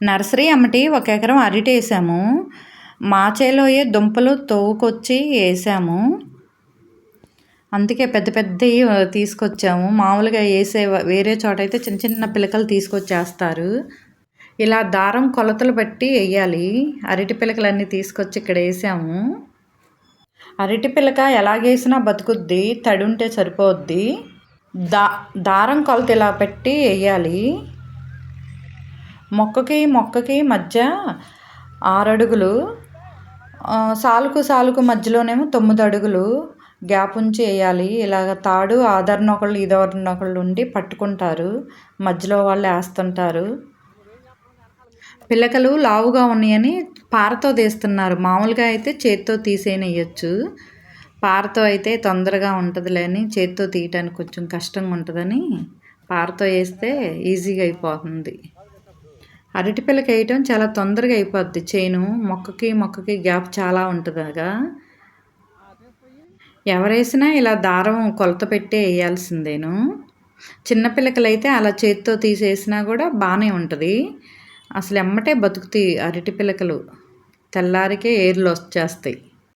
Nursery అమ్మటి ఒక ఎకరం అరటి వేసాము. మా చేలోయే దుంపలు తోవుకొచ్చి వేసాము. అందుకే పెద్ద పెద్దవి తీసుకొచ్చాము. మామూలుగా వేసే వేరే చోట అయితే చిన్న చిన్న పిలకలు తీసుకొచ్చేస్తారు. ఇలా దారం కొలతలు బట్టి వేయాలి. అరటి పిలకలన్నీ తీసుకొచ్చి ఇక్కడ వేసాము. అరటి పిలక ఎలాగేసినా బతుకుద్ది తడి ఉంటే సరిపోద్ది. దా దారం కొలత ఇలా పెట్టి వేయాలి. మొక్కకి మొక్కకి మధ్య ఆరడుగులు సాలుకు సాలుకు మధ్యలోనేమో తొమ్మిది అడుగులు గ్యాప్ ఉంచి వేయాలి. ఇలాగ తాడు ఆదరణ ఒకళ్ళు ఇదరణ ఒకళ్ళు ఉండి పట్టుకుంటారు. మధ్యలో వాళ్ళు వేస్తుంటారు. పిల్లకలు లావుగా ఉన్నాయని పారతో తీస్తున్నారు. మామూలుగా అయితే చేత్తో తీసేయనియచ్చు పారతో అయితే తొందరగా ఉంటుందిలే అని చేత్తో తీయటానికి కొంచెం కష్టంగా ఉంటుందని పారతో వేస్తే ఈజీగా అయిపోతుంది. అరటి పిల్లకి వేయటం చాలా తొందరగా అయిపోద్ది. చేను మొక్కకి మొక్కకి గ్యాప్ చాలా ఉంటుందిగా ఎవరేసినా ఇలా దారం కొలత పెట్టి వేయాల్సిందేను. చిన్నపిల్లకలైతే అలా చేతితో తీసేసినా కూడా బాగానే ఉంటుంది. అసలు ఎమ్మటే బతుకుతాయి అరటి పిల్లకలు. తెల్లారికే ఏర్లు వచ్చేస్తాయి.